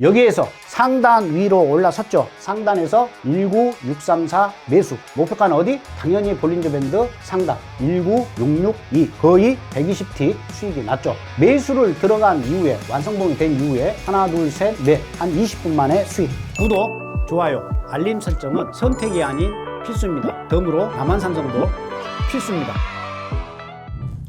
여기에서 상단 위로 올라섰죠. 상단에서 19634 매수. 목표가는 어디? 당연히 볼린저 밴드 상단 19662 거의 120티 수익이 났죠. 매수를 들어간 이후에 완성봉이 된 이후에 하나 둘 셋 넷 한 20분 만에 수익. 구독, 좋아요, 알림 설정은 선택이 아닌 필수입니다. 덤으로 남한산성도 필수입니다.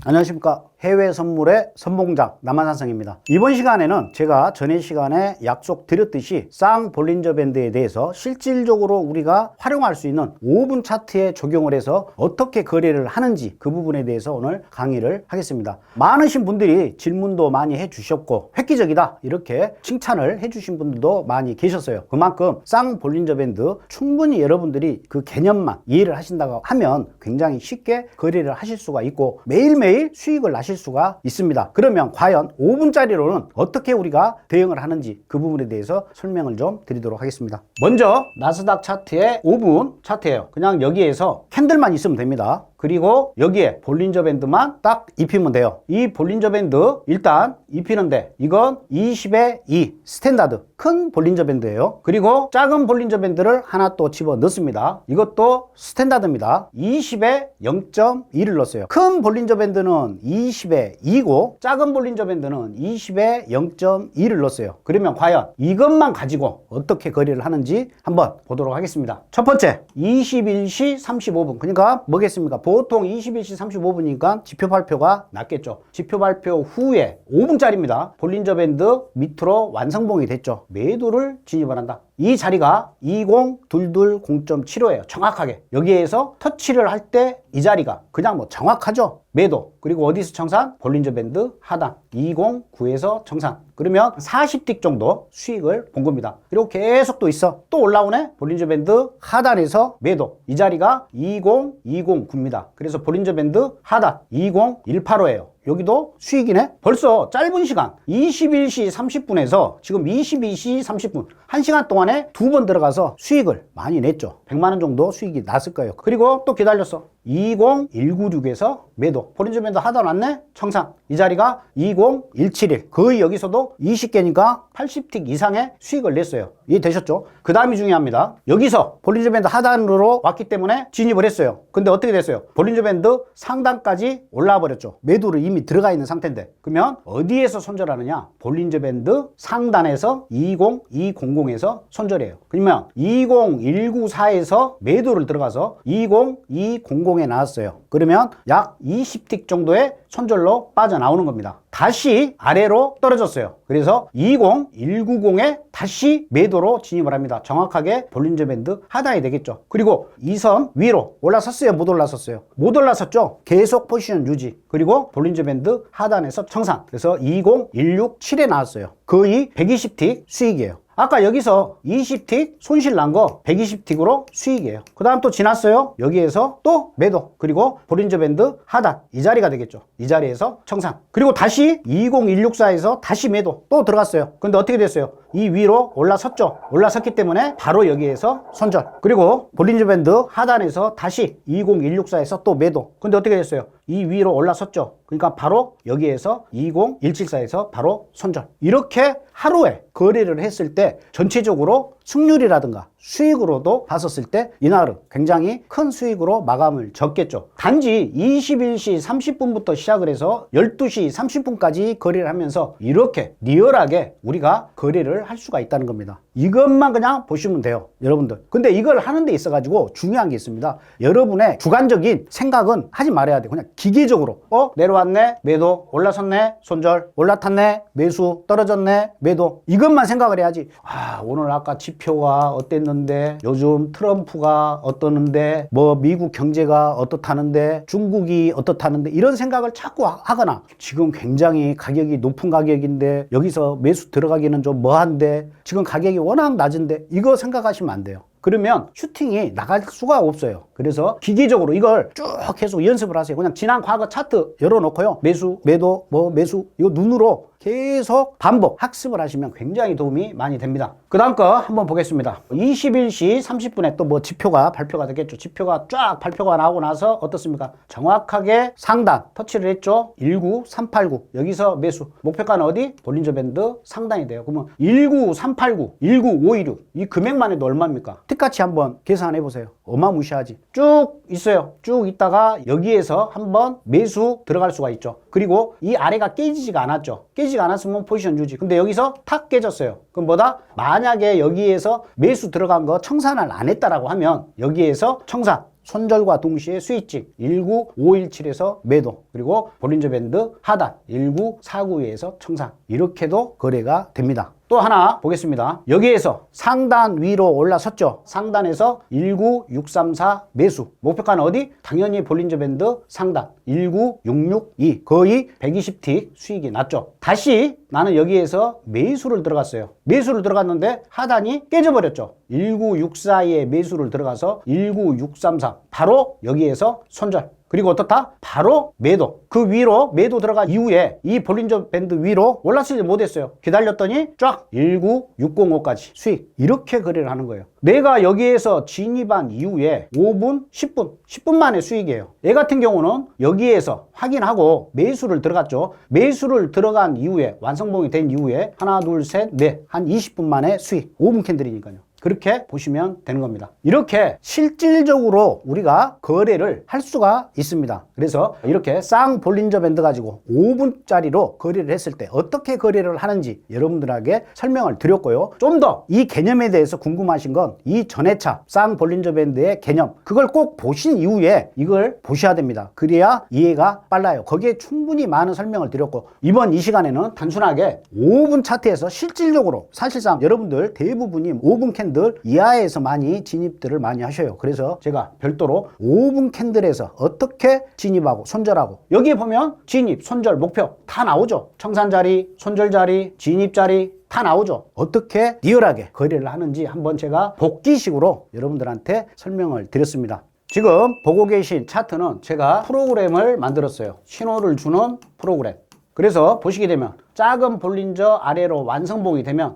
안녕하십니까. 해외 선물의 선봉장 남한산성입니다. 이번 시간에는 제가 전에 시간에 약속 드렸듯이 쌍 볼린저 밴드에 대해서 실질적으로 우리가 활용할 수 있는 5분 차트에 적용을 해서 어떻게 거래를 하는지 그 부분에 대해서 오늘 강의를 하겠습니다. 많으신 분들이 질문도 많이 해주셨고 획기적이다 이렇게 칭찬을 해주신 분들도 많이 계셨어요. 그만큼 쌍 볼린저 밴드 충분히 여러분들이 그 개념만 이해를 하신다고 하면 굉장히 쉽게 거래를 하실 수가 있고 매일매일 수익을 나실 수가 있습니다. 그러면 과연 5분짜리로는 어떻게 우리가 대응을 하는지 그 부분에 대해서 설명을 좀 드리도록 하겠습니다. 먼저 나스닥 차트의 5분 차트예요. 그냥 여기에서 캔들만 있으면 됩니다. 그리고 여기에 볼린저 밴드만 딱 입히면 돼요. 이 볼린저 밴드 일단 입히는데 이건 20에 2 스탠다드 큰 볼린저 밴드예요. 그리고 작은 볼린저 밴드를 하나 또 집어 넣습니다. 이것도 스탠다드입니다. 20에 0.2를 넣었어요. 큰 볼린저 밴드는 20에 2고 작은 볼린저 밴드는 20에 0.2를 넣었어요. 그러면 과연 이것만 가지고 어떻게 거래를 하는지 한번 보도록 하겠습니다. 첫 번째 21시 35분 그러니까 뭐겠습니까? 보통 21시 35분이니까 지표 발표가 났겠죠. 지표 발표 후에 5분짜리입니다. 볼린저 밴드 밑으로 완성봉이 됐죠. 매도를 진입을 한다. 이 자리가 2022 0.75예요. 정확하게. 여기에서 터치를 할 때 이 자리가 그냥 뭐 정확하죠. 매도. 그리고 어디서 청산? 볼린저 밴드 하단. 209에서 청산. 그러면 40틱 정도 수익을 본 겁니다. 그리고 계속 또 있어. 또 올라오네? 볼린저 밴드 하단에서 매도. 이 자리가 20209입니다. 그래서 볼린저 밴드 하단 20185예요. 여기도 수익이네? 벌써 짧은 시간. 21시 30분에서 지금 22시 30분. 1시간 동안에 두 번 들어가서 수익을 많이 냈죠. 100만원 정도 수익이 났을 거예요. 그리고 또 기다렸어. 20196에서 매도. 포린저 밴드 하다 놨네? 청산 이 자리가 20171 거의 여기서도 20개니까 80틱 이상의 수익을 냈어요. 이해되셨죠? 그 다음이 중요합니다. 여기서 볼린저 밴드 하단으로 왔기 때문에 진입을 했어요. 근데 어떻게 됐어요? 볼린저 밴드 상단까지 올라와 버렸죠. 매도를 이미 들어가 있는 상태인데. 그러면 어디에서 손절하느냐? 볼린저 밴드 상단에서 20200에서 손절해요. 그러면 20194에서 매도를 들어가서 20200에 나왔어요. 그러면 약 20틱 정도의 손절로 빠져나오는 겁니다. 다시 아래로 떨어졌어요. 그래서 20190에 다시 매도로 진입을 합니다. 정확하게 볼린저 밴드 하단이 되겠죠. 그리고 이선 위로 올라섰어요? 못 올라섰어요? 못 올라섰죠? 계속 포지션 유지. 그리고 볼린저 밴드 하단에서 청산. 그래서 20167에 나왔어요. 거의 120틱 수익이에요 아까 여기서 20틱 손실 난 거 120틱으로 수익이에요. 그 다음 또 지났어요. 여기에서 또 매도. 그리고 볼린저 밴드 하단. 이 자리가 되겠죠. 이 자리에서 청산. 그리고 다시 20164에서 다시 매도. 또 들어갔어요. 근데 어떻게 됐어요? 이 위로 올라섰죠. 올라섰기 때문에 바로 여기에서 손절. 그리고 볼린저 밴드 하단에서 다시 20164에서 또 매도. 근데 어떻게 됐어요? 이 위로 올라섰죠. 그러니까 바로 여기에서 20174에서 바로 손절. 이렇게 하루에 거래를 했을 때 전체적으로 승률이라든가 수익으로도 봤었을 때 이날은 굉장히 큰 수익으로 마감을 졌겠죠. 단지 21시 30분부터 시작을 해서 12시 30분까지 거래를 하면서 이렇게 리얼하게 우리가 거래를 할 수가 있다는 겁니다. 이것만 그냥 보시면 돼요. 여러분들. 근데 이걸 하는 데 있어가지고 중요한 게 있습니다. 여러분의 주관적인 생각은 하지 말아야 돼. 그냥 기계적으로. 어? 내려왔네? 매도. 올라섰네? 손절. 올라탔네? 매수. 떨어졌네? 매 도. 이것만 생각을 해야지. 아, 오늘 아까 지표가 어땠는데, 요즘 트럼프가 어떠는데, 뭐 미국 경제가 어떻다는데, 중국이 어떻다는데, 이런 생각을 자꾸 하- 하거나, 지금 굉장히 가격이 높은 가격인데, 여기서 매수 들어가기는 좀 뭐한데, 지금 가격이 워낙 낮은데, 이거 생각하시면 안 돼요. 그러면 슈팅이 나갈 수가 없어요. 그래서 기계적으로 이걸 쭉 계속 연습을 하세요. 그냥 지난 과거 차트 열어놓고요. 매수, 매도, 뭐 매수, 이거 눈으로 계속 반복 학습을 하시면 굉장히 도움이 많이 됩니다. 그 다음 거 한번 보겠습니다. 21시 30분에 또 뭐 지표가 발표가 되겠죠. 지표가 쫙 발표가 나오고 나서 어떻습니까? 정확하게 상단 터치를 했죠. 19389 여기서 매수 목표가는 어디? 볼린저 밴드 상단이 돼요. 그러면 19389, 19516 이 금액만 해도 얼마입니까? 특같이 한번 계산해 보세요. 어마무시하지. 쭉 있어요. 쭉 있다가 여기에서 한번 매수 들어갈 수가 있죠. 그리고 이 아래가 깨지지가 않았죠. 깨지 지가 않았으면 포지션 유지. 근데 여기서 탁 깨졌어요. 그럼 뭐다? 만약에 여기에서 매수 들어간 거 청산을 안 했다라고 하면 여기에서 청산 손절과 동시에 스위칭 19517에서 매도 그리고 볼린저 밴드 하단 19492에서 청산 이렇게도 거래가 됩니다. 또 하나 보겠습니다. 여기에서 상단 위로 올라섰죠. 상단에서 19634 매수. 목표가는 어디? 당연히 볼린저 밴드 상단 19662 거의 120틱 수익이 났죠. 다시 나는 여기에서 매수를 들어갔어요. 매수를 들어갔는데 하단이 깨져버렸죠. 19642에 매수를 들어가서 19633 바로 여기에서 손절. 그리고 어떻다? 바로 매도. 그 위로 매도 들어간 이후에 이 볼린저 밴드 위로 올라서지 못했어요. 기다렸더니 쫙 19605까지 수익. 이렇게 거래를 하는 거예요. 내가 여기에서 진입한 이후에 5분, 10분, 10분 만에 수익이에요. 얘 같은 경우는 여기에서 확인하고 매수를 들어갔죠. 매수를 들어간 이후에 완성봉이 된 이후에 하나, 둘, 셋, 넷. 한 20분 만에 수익. 5분 캔들이니까요. 그렇게 보시면 되는 겁니다. 이렇게 실질적으로 우리가 거래를 할 수가 있습니다. 그래서 이렇게 쌍 볼린저 밴드 가지고 5분짜리로 거래를 했을 때 어떻게 거래를 하는지 여러분들에게 설명을 드렸고요. 좀 더 이 개념에 대해서 궁금하신 건 이 전해차 쌍 볼린저 밴드의 개념 그걸 꼭 보신 이후에 이걸 보셔야 됩니다. 그래야 이해가 빨라요. 거기에 충분히 많은 설명을 드렸고 이번 이 시간에는 단순하게 5분 차트에서 실질적으로 사실상 여러분들 대부분이 5분 캔들 이하에서 많이 진입들을 많이 하셔요. 그래서 제가 별도로 5분 캔들에서 어떻게 진입하고 손절하고 여기에 보면 진입, 손절, 목표 다 나오죠. 청산 자리, 손절 자리, 진입 자리 다 나오죠. 어떻게 리얼하게 거래를 하는지 한번 제가 복기식으로 여러분들한테 설명을 드렸습니다. 지금 보고 계신 차트는 제가 프로그램을 만들었어요. 신호를 주는 프로그램. 그래서 보시게 되면 작은 볼린저 아래로 완성봉이 되면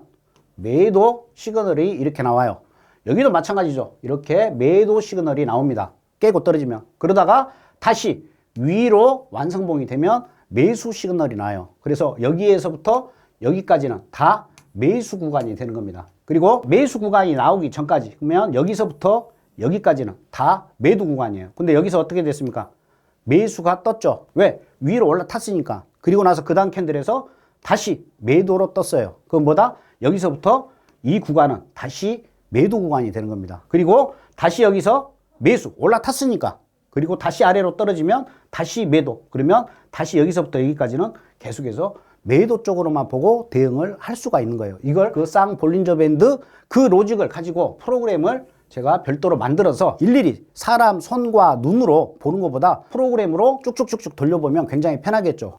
매도 시그널이 이렇게 나와요. 여기도 마찬가지죠. 이렇게 매도 시그널이 나옵니다. 깨고 떨어지면. 그러다가 다시 위로 완성봉이 되면 매수 시그널이 나요. 그래서 여기에서부터 여기까지는 다 매수 구간이 되는 겁니다. 그리고 매수 구간이 나오기 전까지 그러면 여기서부터 여기까지는 다 매도 구간이에요. 근데 여기서 어떻게 됐습니까? 매수가 떴죠. 왜? 위로 올라탔으니까. 그리고 나서 그 다음 캔들에서 다시 매도로 떴어요. 그럼 뭐다? 여기서부터 이 구간은 다시 매도 구간이 되는 겁니다. 그리고 다시 여기서 매수 올라탔으니까 그리고 다시 아래로 떨어지면 다시 매도 그러면 다시 여기서부터 여기까지는 계속해서 매도 쪽으로만 보고 대응을 할 수가 있는 거예요. 이걸 그 쌍 볼린저 밴드 그 로직을 가지고 프로그램을 제가 별도로 만들어서 일일이 사람 손과 눈으로 보는 것보다 프로그램으로 쭉쭉쭉쭉 돌려보면 굉장히 편하겠죠.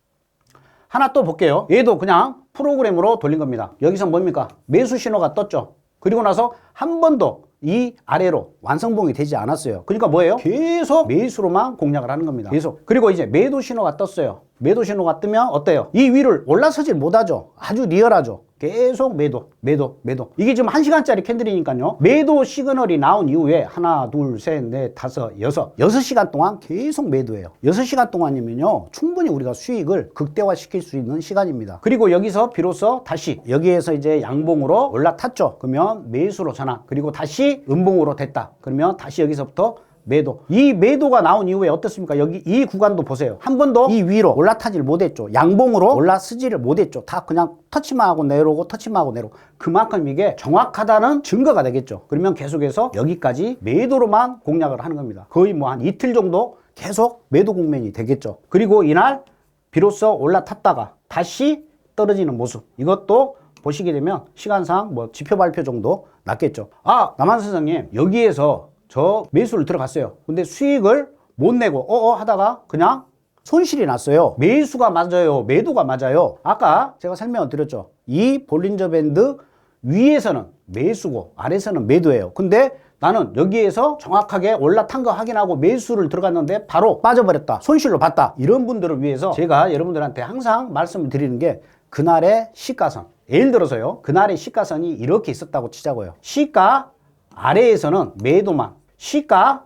하나 또 볼게요. 얘도 그냥 프로그램으로 돌린 겁니다. 여기서 뭡니까? 매수 신호가 떴죠. 그리고 나서 한 번도 이 아래로 완성봉이 되지 않았어요. 그러니까 뭐예요? 계속 매수로만 공략을 하는 겁니다. 계속. 그리고 이제 매도 신호가 떴어요. 매도 신호가 뜨면 어때요? 이 위를 올라서질 못하죠. 아주 리얼하죠. 계속 매도, 매도, 매도. 이게 지금 한시간짜리 캔들이니까요. 매도 시그널이 나온 이후에 하나, 둘, 셋, 넷, 다섯, 여섯. 여섯 시간 동안 계속 매도해요. 여섯 시간 동안이면요. 충분히 우리가 수익을 극대화시킬 수 있는 시간입니다. 그리고 여기서 비로소 다시 여기에서 이제 양봉으로 올라탔죠. 그러면 매수로 전환. 그리고 다시 음봉으로 됐다. 그러면 다시 여기서부터 매도. 이 매도가 나온 이후에 어떻습니까? 여기 이 구간도 보세요. 한 번도 이 위로 올라타질 못했죠. 양봉으로 올라서지를 못했죠. 다 그냥 터치만 하고 내려오고 터치만 하고 내려오고. 그만큼 이게 정확하다는 증거가 되겠죠. 그러면 계속해서 여기까지 매도로만 공략을 하는 겁니다. 거의 뭐 한 이틀 정도 계속 매도 국면이 되겠죠. 그리고 이날 비로소 올라탔다가 다시 떨어지는 모습. 이것도 보시게 되면 시간상 뭐 지표 발표 정도 났겠죠. 아, 남한 선생님, 여기에서 저 매수를 들어갔어요. 근데 수익을 못 내고 어어 하다가 그냥 손실이 났어요. 매수가 맞아요. 매도가 맞아요. 아까 제가 설명을 드렸죠. 이 볼린저 밴드 위에서는 매수고 아래에서는 매도예요. 근데 나는 여기에서 정확하게 올라탄 거 확인하고 매수를 들어갔는데 바로 빠져버렸다. 손실로 봤다. 이런 분들을 위해서 제가 여러분들한테 항상 말씀을 드리는 게 그날의 시가선. 예를 들어서요. 그날의 시가선이 이렇게 있었다고 치자고요. 시가 아래에서는 매도만, 시가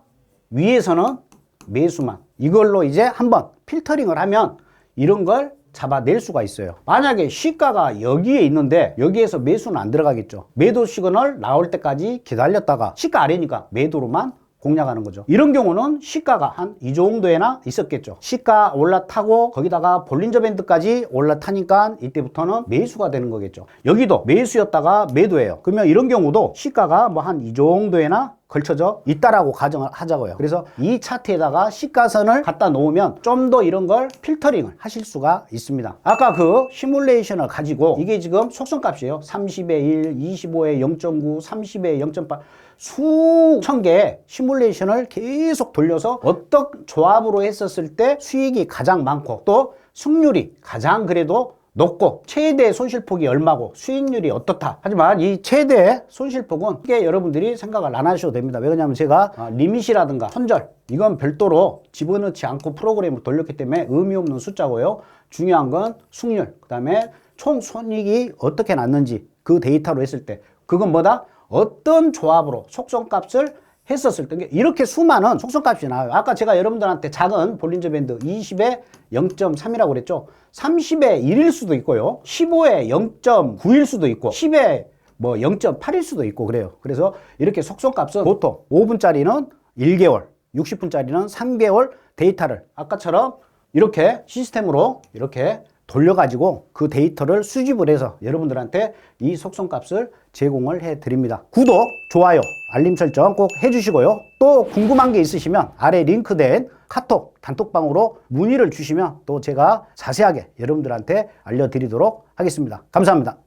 위에서는 매수만. 이걸로 이제 한번 필터링을 하면 이런 걸 잡아낼 수가 있어요. 만약에 시가가 여기에 있는데 여기에서 매수는 안 들어가겠죠. 매도 시그널 나올 때까지 기다렸다가 시가 아래니까 매도로만 공략하는 거죠. 이런 경우는 시가가 한 이 정도에나 있었겠죠. 시가 올라타고 거기다가 볼린저 밴드까지 올라타니까 이때부터는 매수가 되는 거겠죠. 여기도 매수였다가 매도예요. 그러면 이런 경우도 시가가 뭐 한 이 정도에나 걸쳐져 있다라고 가정을 하자고요. 그래서 이 차트에다가 시가선을 갖다 놓으면 좀 더 이런 걸 필터링을 하실 수가 있습니다. 아까 그 시뮬레이션을 가지고 이게 지금 속성값이에요. 30에 1, 25에 0.9, 30에 0.8 수천 개의 시뮬레이션을 계속 돌려서 어떤 조합으로 했었을 때 수익이 가장 많고 또 승률이 가장 그래도 높고 최대 손실폭이 얼마고 수익률이 어떻다. 하지만 이 최대 손실폭은 크게 여러분들이 생각을 안 하셔도 됩니다. 왜냐하면 제가 아, 리밋이라든가 손절 이건 별도로 집어넣지 않고 프로그램을 돌렸기 때문에 의미 없는 숫자고요. 중요한 건 승률, 그 다음에 총 손익이 어떻게 났는지 그 데이터로 했을 때 그건 뭐다? 어떤 조합으로 속성값을 했었을 때 이렇게 수많은 속성값이 나와요. 아까 제가 여러분들한테 작은 볼린저 밴드 20에 0.3이라고 그랬죠. 30에 1일 수도 있고요. 15에 0.9일 수도 있고 10에 뭐 0.8일 수도 있고 그래요. 그래서 이렇게 속성값은 보통 5분짜리는 1개월, 60분짜리는 3개월 데이터를 아까처럼 이렇게 시스템으로 이렇게 돌려가지고 그 데이터를 수집을 해서 여러분들한테 이 속성값을 제공을 해 드립니다. 구독, 좋아요, 알림 설정 꼭 해주시고요. 또 궁금한 게 있으시면 아래 링크된 카톡 단톡방으로 문의를 주시면 또 제가 자세하게 여러분들한테 알려드리도록 하겠습니다. 감사합니다.